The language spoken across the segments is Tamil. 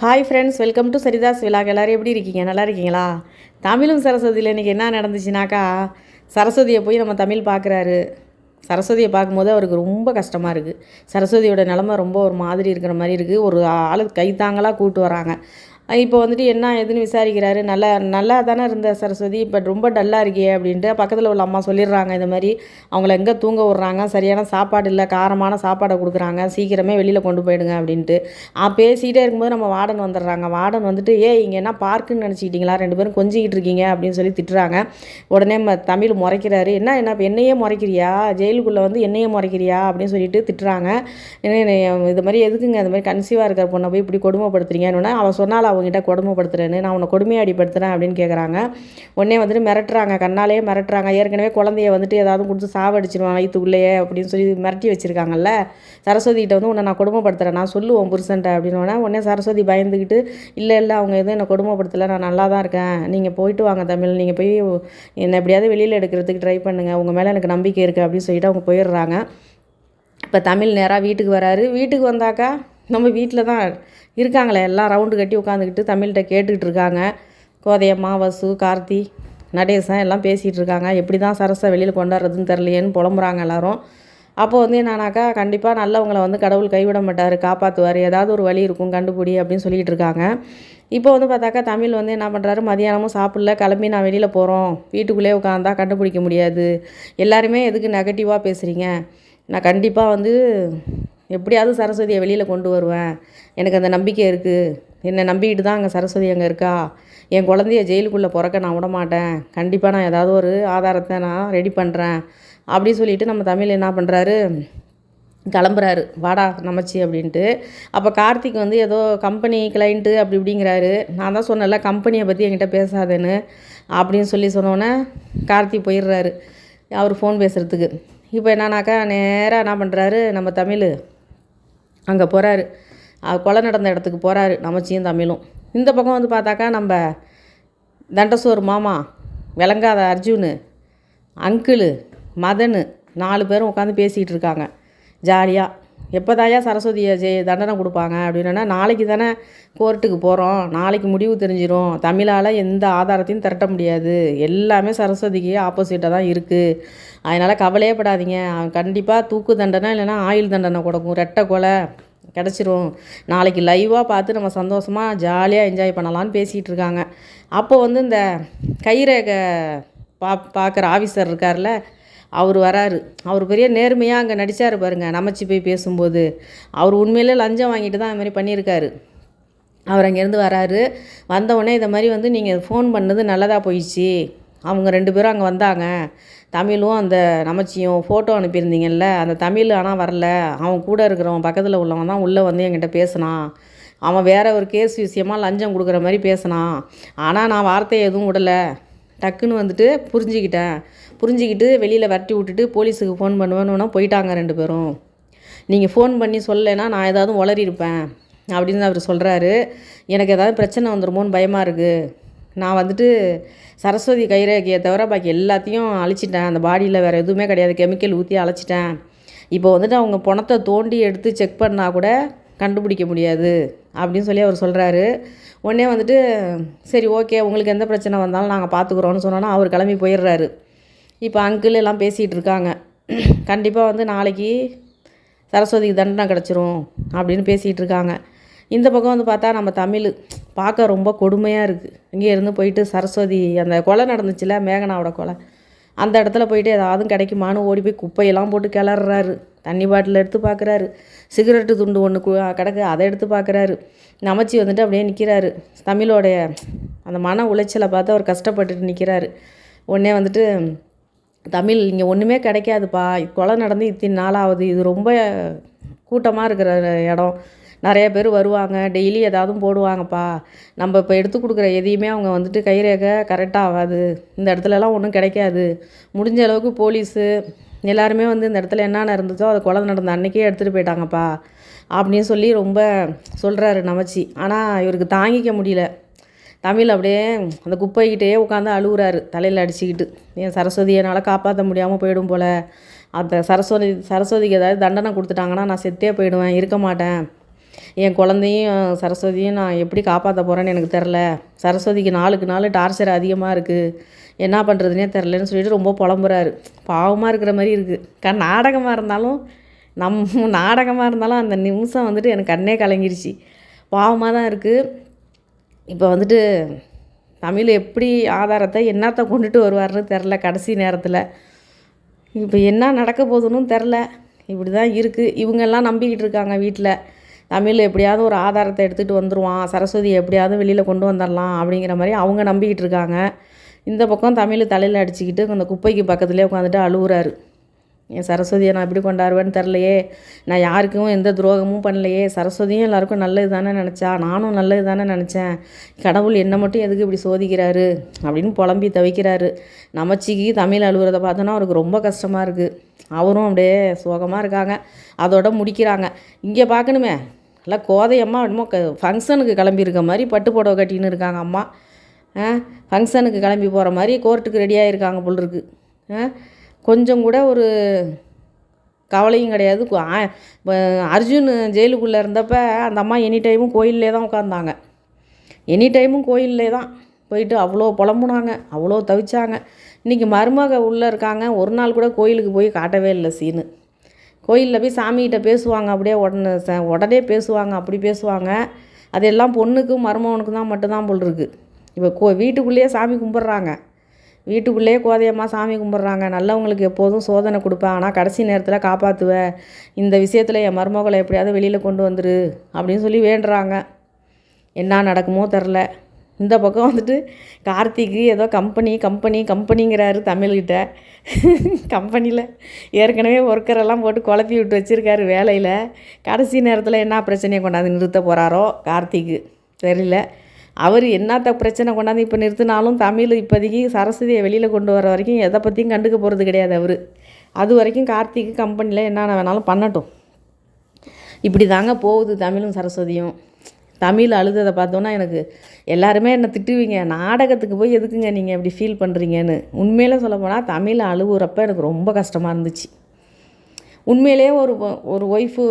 Hi friends welcome to Saritha's விழாக் எல்லோரும் எப்படி இருக்கீங்க? நல்லா இருக்கீங்களா? தமிழும் சரஸ்வதியில் இன்றைக்கி என்ன நடந்துச்சுனாக்கா சரஸ்வதியை போய் நம்ம தமிழ் பார்க்குறாரு. சரஸ்வதியை பார்க்கும்போது அவருக்கு ரொம்ப கஷ்டமாக இருக்குது சரஸ்வதியோட நிலமை ரொம்ப ஒரு மாதிரி இருக்கிற மாதிரி இருக்குது ஒரு ஆளு கைத்தாங்களாக கூப்பிட்டு வராங்க. இப்போ வந்துட்டு என்ன ஏதுன்னு விசாரிக்கிறாரு. நல்லா நல்லா தானே இருந்த சரஸ்வதி இப்போ ரொம்ப டல்லாக இருக்கே அப்படின்ட்டு பக்கத்தில் உள்ள அம்மா சொல்லிடுறாங்க இந்த மாதிரி. அவங்கள எங்கே தூங்க விட்றாங்க? சரியான சாப்பாடு இல்லை காரமான சாப்பாடை கொடுக்குறாங்க. சீக்கிரமே வெளியில் கொண்டு போயிடுங்க அப்படின்ட்டு. பேசிகிட்டே இருக்கும்போது நம்ம வார்டன் வந்துடுறாங்க. வார்டன் வந்துட்டு ஏ இங்கே என்ன பார்க்குன்னு நினச்சிக்கிட்டீங்களா? ரெண்டு பேரும் கொஞ்சிக்கிட்டு இருக்கீங்க அப்படின்னு சொல்லி திட்டுறாங்க. உடனே தமிழ் முறைக்கிறாரு. என்ன என்ன இப்போ என்னையே முறைக்கிறியா? ஜெயிலுக்குள்ளே வந்து என்னையே முறைக்கிறியா? அப்படின்னு சொல்லிட்டு திட்டுறாங்க. என்ன இது மாதிரி எதுக்குங்க? இந்த மாதிரி கன்சீவாக இருக்கிற பொண்ணை போய் இப்படி கொடுமைப்படுத்துறீங்கன்னு அவள் சொன்னால் அவங்ககிட்ட கொடுமைப்படுத்துறேன்னு நான் உன்னை கொடுமையாடிப்படுத்துகிறேன் அப்படின்னு கேட்குறாங்க உடனே வந்துட்டு மிரட்டுறாங்க கண்ணாலே மிரட்டுறாங்க. ஏற்கனவே குழந்தைய வந்துட்டு ஏதாவது கொடுத்து சாவடிச்சிருவான் வயிற்றுக்குள்ளேயே அப்படின்னு சொல்லி மிரட்டி வச்சுருக்காங்கல்ல. சரஸ்வதிகிட்ட வந்து உன்னை நான் கொடுமைப்படுத்துகிறேன் நான் சொல்லுவோம் புருஷன்ட்ட அப்படின்னு உடனே சரஸ்வதி பயந்துக்கிட்டு இல்லை இல்லை அவங்க எதுவும் என்னை கொடுமைப்படுத்தலை நான் நல்லா தான் இருக்கேன். நீங்கள் போயிட்டு வாங்க தமிழ் நீங்கள் போய் என்னை எப்படியாவது வெளியில் எடுக்கிறதுக்கு ட்ரை பண்ணுங்கள் உங்கள் மேலே எனக்கு நம்பிக்கை இருக்குது அப்படின்னு சொல்லிட்டு அவங்க போயிடுறாங்க. இப்போ தமிழ் நேராக வீட்டுக்கு வராரு. வீட்டுக்கு வந்தாக்கா நம்ம வீட்டில் தான் இருக்காங்களே எல்லாம் ரவுண்டு கட்டி உட்காந்துக்கிட்டு தமிழ்கிட்ட கேட்டுக்கிட்டு இருக்காங்க. கோதையம்மா வசு கார்த்தி நடேசன் எல்லாம் பேசிகிட்டு இருக்காங்க. எப்படி தான் சரஸை வெளியில் கொண்டாடுறதுன்னு தெரிலையேன்னு புலம்புறாங்க எல்லோரும். அப்போது வந்து என்னன்னாக்கா கண்டிப்பாக நல்லவங்களை வந்து கடவுள் கைவிட மாட்டார் காப்பாற்றுவார் ஏதாவது ஒரு வழி இருக்கும் கண்டுபிடி அப்படின்னு சொல்லிகிட்டு இருக்காங்க. இப்போ வந்து பார்த்தாக்கா தமிழ் வந்து என்ன பண்ணுறாரு மதியானமும் சாப்பிடல கிளம்பி நான் வெளியில் போகிறோம் வீட்டுக்குள்ளே உட்காந்தா கண்டுபிடிக்க முடியாது. எல்லாருமே எதுக்கு நெகட்டிவாக பேசுகிறீங்க நான் கண்டிப்பாக வந்து எப்படியாவது சரஸ்வதியை வெளியில் கொண்டு வருவேன். எனக்கு அந்த நம்பிக்கை இருக்குது என்னை நம்பிக்கிட்டு தான் அங்கே சரஸ்வதி அங்கே இருக்கா? என் குழந்தைய ஜெயிலுக்குள்ளே பிறக்க நான் விட மாட்டேன். கண்டிப்பாக நான் ஏதாவது ஒரு ஆதாரத்தை நான் ரெடி பண்ணுறேன் அப்படி சொல்லிவிட்டு நம்ம தமிழ் என்ன பண்ணுறாரு கிளம்புறாரு. வாடா நமச்சி அப்படின்ட்டு. அப்போ கார்த்திக் வந்து ஏதோ கம்பெனி கிளைண்ட்டு அப்படி இப்படிங்கிறாரு. நான் தான் சொன்னேன்ல கம்பெனியை பற்றி என்கிட்ட பேசாதேன்னு அப்படின்னு சொல்லி சொன்னோன்னே கார்த்திக் போயிடுறாரு. அவர் ஃபோன் பேசுகிறதுக்கு இப்போ என்னன்னாக்கா நேராக என்ன பண்ணுறாரு நம்ம தமிழ் அங்கே போகிறாரு கொலை நடந்த இடத்துக்கு போகிறாரு நமச்சியும் தமிழும். இந்த பக்கம் வந்து பார்த்தாக்கா நம்ம தண்டசோர் மாமா விளங்காத அர்ஜுனு அங்கிளு மதனு நாலு பேரும் உட்காந்து பேசிகிட்டு இருக்காங்க. ஜாலியாக எப்போதாயா சரஸ்வதியை ஜெய தண்டனை கொடுப்பாங்க அப்படின்னா நாளைக்கு தானே கோர்ட்டுக்கு போகிறோம் நாளைக்கு முடிவு தெரிஞ்சிடும் தமிழால் எந்த ஆதாரத்தையும் திரட்ட முடியாது. எல்லாமே சரஸ்வதிக்கு ஆப்போசிட்டாக தான் இருக்குது அதனால் கவலையே படாதீங்க. கண்டிப்பாக தூக்கு தண்டனை இல்லைன்னா ஆயுள் தண்டனை கொடுக்கும். ரெட்டை கொலை கிடச்சிரும். நாளைக்கு லைவாக பார்த்து நம்ம சந்தோஷமாக ஜாலியாக என்ஜாய் பண்ணலான்னு பேசிகிட்டு இருக்காங்க. அப்போ வந்து இந்த கைரேகை பா பார்க்குற ஆஃபீஸர் இருக்கார்ல அவர் வராரு. அவர் பெரிய நேர்மையாக அங்கே நடித்தார் பாருங்கள் நமச்சி போய் பேசும்போது. அவர் உண்மையிலே லஞ்சம் வாங்கிட்டு தான் அது மாதிரி பண்ணியிருக்காரு. அவர் அங்கேருந்து வராரு. வந்தவுடனே இதை மாதிரி வந்து நீங்கள் ஃபோன் பண்ணது நல்லதாக போயிடுச்சு. அவங்க ரெண்டு பேரும் அங்கே வந்தாங்க. தமிழும் அந்த நமச்சியும் ஃபோட்டோ அனுப்பியிருந்தீங்கல்ல அந்த தமிழ் ஆனால் வரல. அவன் கூட இருக்கிறவன் பக்கத்தில் உள்ளவன் தான் உள்ளே வந்து என்கிட்ட பேசினான். அவன் வேற ஒரு கேஸ் விஷயமாக லஞ்சம் கொடுக்குற மாதிரி பேசினான். ஆனால் நான் வார்த்தையை எதுவும் விடலை. டக்குன்னு வந்துட்டு புரிஞ்சுக்கிட்டேன். புரிஞ்சுக்கிட்டு வெளியில் வரட்டி விட்டுட்டு போலீஸுக்கு ஃபோன் பண்ணுவேன்னு போயிட்டாங்க ரெண்டு பேரும். நீங்கள் ஃபோன் பண்ணி சொல்லலைன்னா நான் ஏதாவது உளறியிருப்பேன் அப்படின்னு அவர் சொல்கிறாரு எனக்கு ஏதாவது பிரச்சனை வந்துடுமோன்னு பயமாக இருக்குது நான் வந்துட்டு சரஸ்வதி கைரேகையை தவிர பாக்கி எல்லாத்தையும் அழிச்சிட்டேன். அந்த பாடியில் வேறு எதுவுமே கிடையாது. கெமிக்கல் ஊற்றி அழைச்சிட்டேன். இப்போ வந்துட்டு அவங்க பணத்தை தோண்டி எடுத்து செக் பண்ணால் கூட கண்டுபிடிக்க முடியாது அப்படின்னு சொல்லி அவர் சொல்கிறாரு உடனே வந்துட்டு சரி ஓகே உங்களுக்கு எந்த பிரச்சனை வந்தாலும் நாங்கள் பார்த்துக்குறோன்னு சொன்னோன்னா அவர் கிளம்பி போயிடுறாரு. இப்போ அங்கிள் எல்லாம் பேசிகிட்டு இருக்காங்க. கண்டிப்பாக வந்து நாளைக்கு சரஸ்வதிக்கு தண்டனை கிடச்சிரும் அப்படின்னு பேசிகிட்டு இருக்காங்க. இந்த பக்கம் வந்து பார்த்தா நம்ம தமிழ் பார்க்க ரொம்ப கொடுமையாக இருக்குது இங்கே இருந்து போயிட்டு சரஸ்வதி அந்த கொலை நடந்துச்சுல மேகனாவோட கொலை. அந்த இடத்துல போயிட்டு ஏதாவது கிடைக்குமான்னு ஓடி போய் குப்பையெல்லாம் போட்டு கிளறாரு தண்ணி பாட்டில் எடுத்து பார்க்குறாரு. சிகரெட்டு துண்டு ஒன்று கிடக்கு அதை எடுத்து பார்க்குறாரு. நமச்சி வந்துட்டு அப்படியே நிற்கிறாரு தமிழோடைய அந்த மன உளைச்சலை பார்த்து அவர் கஷ்டப்பட்டுட்டு நிற்கிறாரு உடனே வந்துட்டு தமிழ் இங்கே ஒன்றுமே கிடைக்காதுப்பா. கொலை நடந்து இத்தனை ஆகுது இது ரொம்ப கூட்டமாக இருக்கிற இடம். நிறைய பேர் வருவாங்க. டெய்லி ஏதாவது போடுவாங்கப்பா. நம்ம இப்போ எடுத்து கொடுக்குற எதையுமே அவங்க வந்துட்டு கைரேகை கரெக்டாக ஆகாது. இந்த இடத்துலலாம் ஒன்றும் கிடைக்காது. முடிஞ்ச அளவுக்கு போலீஸு எல்லாருமே வந்து இந்த இடத்துல என்னென்ன இருந்துச்சோ அதை குழந்தை நடந்த அன்றைக்கே எடுத்துகிட்டு போயிட்டாங்கப்பா. அப்படின்னு சொல்லி ரொம்ப சொல்கிறாரு நமச்சி. ஆனால் இவருக்கு தாங்கிக்க முடியல. தமிழ் அப்படியே அந்த குப்பைக்கிட்டே உட்காந்து அழுகுறாரு. தலையில் அடிச்சுக்கிட்டு. என் சரஸ்வதி என்னால் காப்பாற்ற முடியாமல் போயிடும் போல். அந்த சரஸ்வதி சரஸ்வதிக்கு ஏதாவது தண்டனை கொடுத்துட்டாங்கன்னா நான் செத்தே போயிடுவேன். இருக்க மாட்டேன். என் குழந்தையும் சரஸ்வதியும் நான் எப்படி காப்பாற்ற போகிறேன்னு எனக்கு தெரில சரஸ்வதிக்கு நாளுக்கு நாள் டார்ச்சர் அதிகமாக இருக்குது என்ன பண்ணுறதுனே தெரிலன்னு சொல்லிட்டு ரொம்ப புலம்புறாரு. பாவமாக இருக்கிற மாதிரி இருக்குது க நாடகமாக இருந்தாலும் நம் நாடகமாக இருந்தாலும் அந்த நிமிஷம் வந்துட்டு எனக்கு கண்ணே கலங்கிருச்சு. பாவமாக தான் இருக்குது இப்போ வந்துட்டு தமிழ் எப்படி ஆதாரத்தை என்னத்தை கொண்டுட்டு வருவார்னு தெரில கடைசி நேரத்தில். இப்போ என்ன நடக்க போகுதுன்னு தெரில இப்படி தான் இருக்குது இவங்கெல்லாம் நம்பிக்கிட்டு இருக்காங்க வீட்டில் தமிழ் எப்படியாவது ஒரு ஆதாரத்தை எடுத்துகிட்டு வந்துடுவான் சரஸ்வதி எப்படியாவது வெளியில் கொண்டு வந்துடலாம் அப்படிங்கிற மாதிரி அவங்க நம்பிக்கிட்டு இருக்காங்க. இந்த பக்கம் தமிழ் தலையில் அடிச்சுக்கிட்டு அந்த குப்பைக்கு பக்கத்துலேயே உட்காந்துட்டு அழுகுறாரு என் சரஸ்வதியை நான் எப்படி கொண்டாடுவேன்னு தெரிலையே நான் யாருக்கும் எந்த துரோகமும் பண்ணலையே. சரஸ்வதியும் எல்லாருக்கும் நல்லது தானே நினச்சா? நானும் நல்லது தானே நினச்சேன். கடவுள் என்னை மட்டும் எதுக்கு இப்படி சோதிக்கிறாரு? அப்படின்னு புலம்பி தவிக்கிறாரு. நமச்சிக்கு தமிழ் அழுகுறத பார்த்தோன்னா அவருக்கு ரொம்ப கஷ்டமாக இருக்குது அவரும் அப்படியே சோகமாக இருக்காங்க. அதோட முடிக்கிறாங்க. இங்கே பார்க்கணுமே எல்லாம் கோதையம்மா என்னமோ க ஃபங்க்ஷனுக்கு கிளம்பியிருக்க மாதிரி பட்டு புடவை கட்டின்னு இருக்காங்க அம்மா. ஃபங்க்ஷனுக்கு கிளம்பி போகிற மாதிரி கோர்ட்டுக்கு ரெடியாக இருக்காங்க போல் ஆ கொஞ்சம் கூட ஒரு கவலையும் கிடையாது. அர்ஜுன் ஜெயிலுக்குள்ளே இருந்தப்ப அந்த அம்மா எனி டைமும் கோயிலே தான் உட்காந்தாங்க எனி டைமும் கோயிலே தான் போயிட்டு அவ்வளோ புலம்புனாங்க அவ்வளோ தவிச்சாங்க. இன்றைக்கி மருமக உள்ளே இருக்காங்க ஒரு நாள் கூட கோயிலுக்கு போய் காட்டவே இல்லை சீனு கோயிலில் போய் சாமிகிட்ட பேசுவாங்க அப்படியே உடனே ச- உடனே பேசுவாங்க அப்படி பேசுவாங்க. அதெல்லாம் பொண்ணுக்கும் மருமகனுக்கும் தான் மட்டும்தான் போல் இருக்கு. இப்போ கோ வீட்டுக்குள்ளேயே சாமி கும்பிட்றாங்க. வீட்டுக்குள்ளேயே கோதையம்மா சாமி கும்பிட்றாங்க. நல்லவங்களுக்கு எப்போதும் சோதனை கொடுப்பேன். ஆனால் கடைசி நேரத்தில் காப்பாற்றுவேன் இந்த விஷயத்தில் என் மருமகளை எப்படியாவது வெளியில் கொண்டு வந்துரு அப்படின்னு சொல்லி வேண்டுறாங்க. என்ன நடக்குமோ தெரில இந்த பக்கம் வந்துட்டு கார்த்திக்கு ஏதோ கம்பெனி கம்பெனி கம்பெனிங்கிறாரு தமிழ்கிட்ட. கம்பெனியில் ஏற்கனவே ஒர்க்கரெல்லாம் போட்டு குழப்பி விட்டு வச்சுருக்காரு வேலையில். கடைசி நேரத்தில் என்ன பிரச்சனையை கொண்டாந்து நிறுத்த போகிறாரோ கார்த்திக்கு தெரியல. அவர் என்னத்த பிரச்சனை கொண்டாந்து இப்போ நிறுத்தினாலும் தமிழ் இப்போதைக்கு சரஸ்வதியை வெளியில் கொண்டு வர வரைக்கும் எதை பற்றியும் கண்டுக்க போகிறது கிடையாது அவர். அது வரைக்கும் கார்த்திக்கு கம்பெனியில் என்னென்ன வேணாலும் பண்ணட்டும். இப்படி தாங்க போகுது தமிழும் சரஸ்வதியும். தமிழ் அழுததை பார்த்தோன்னா எனக்கு எல்லாருமே என்னை திட்டுவீங்க நாடகத்துக்கு போய் எதுக்குங்க நீங்கள் இப்படி ஃபீல் பண்ணுறீங்கன்னு உண்மையில சொல்லப்போனால் தமிழ் அழுகுறப்ப எனக்கு ரொம்ப கஷ்டமாக இருந்துச்சு. உண்மையிலே ஒரு ஒரு ஒய்ஃபு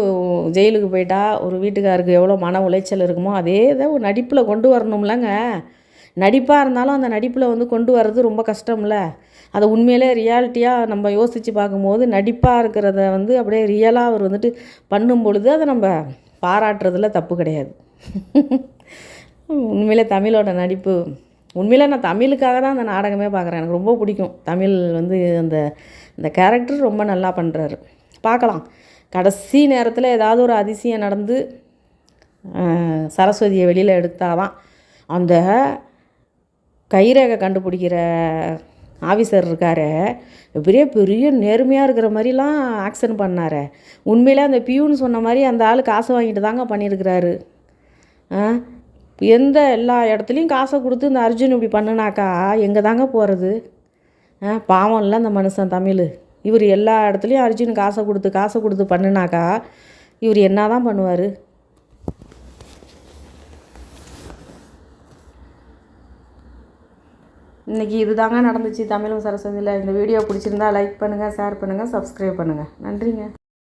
ஜெயிலுக்கு போயிட்டா ஒரு வீட்டுக்காருக்கு எவ்வளோ மன உளைச்சல் இருக்குமோ அதே இதை ஒரு நடிப்பில் கொண்டு வரணும்லங்க. நடிப்பாக இருந்தாலும் அந்த நடிப்பில் வந்து கொண்டு வர்றது ரொம்ப கஷ்டம்ல. அதை உண்மையிலே ரியாலிட்டியாக நம்ம யோசித்து பார்க்கும்போது நடிப்பாக இருக்கிறத வந்து அப்படியே ரியலாக அவர் வந்துட்டு பண்ணும் பொழுது அதை நம்ம பாராட்டுறதுல தப்பு கிடையாது. உண்மையிலே தமிழோட நடிப்பு. உண்மையில் நான் தமிழுக்காக தான் அந்த நாடகமே பார்க்குறேன். எனக்கு ரொம்ப பிடிக்கும். தமிழ் வந்து அந்த இந்த கேரக்டர் ரொம்ப நல்லா பண்ணுறாரு பார்க்கலாம். கடைசி நேரத்தில் ஏதாவது ஒரு அதிசயம் நடந்து சரஸ்வதியை வெளியில் எடுத்தாதான் அந்த கைரேகை கண்டுபிடிக்கிற ஆஃபீஸர் இருக்கார் பெரிய பெரிய நேர்மையாக இருக்கிற மாதிரிலாம் ஆக்ஷன் பண்ணார். உண்மையிலே அந்த பியூன்னு சொன்ன மாதிரி அந்த ஆள் காசு வாங்கிட்டு தாங்க பண்ணியிருக்கிறாரு. எந்த எல்லா இடத்துலையும் காசை கொடுத்து இந்த அர்ஜுன் இப்படி பண்ணுனாக்கா எங்கே தாங்க போகிறது ஆ பாவம் இல்லை அந்த மனுஷன் தமிழ். இவர் எல்லா இடத்துலையும் அர்ஜுன் காசை கொடுத்து காசை கொடுத்து பண்ணுனாக்கா இவர் என்ன தான் பண்ணுவார்? இன்றைக்கி இதுதாங்க நடந்துச்சு தமிழும் சரஸ்வதியில். இந்த வீடியோ பிடிச்சிருந்தா லைக் பண்ணுங்கள் ஷேர் பண்ணுங்கள் சப்ஸ்கிரைப் பண்ணுங்கள் நன்றிங்க.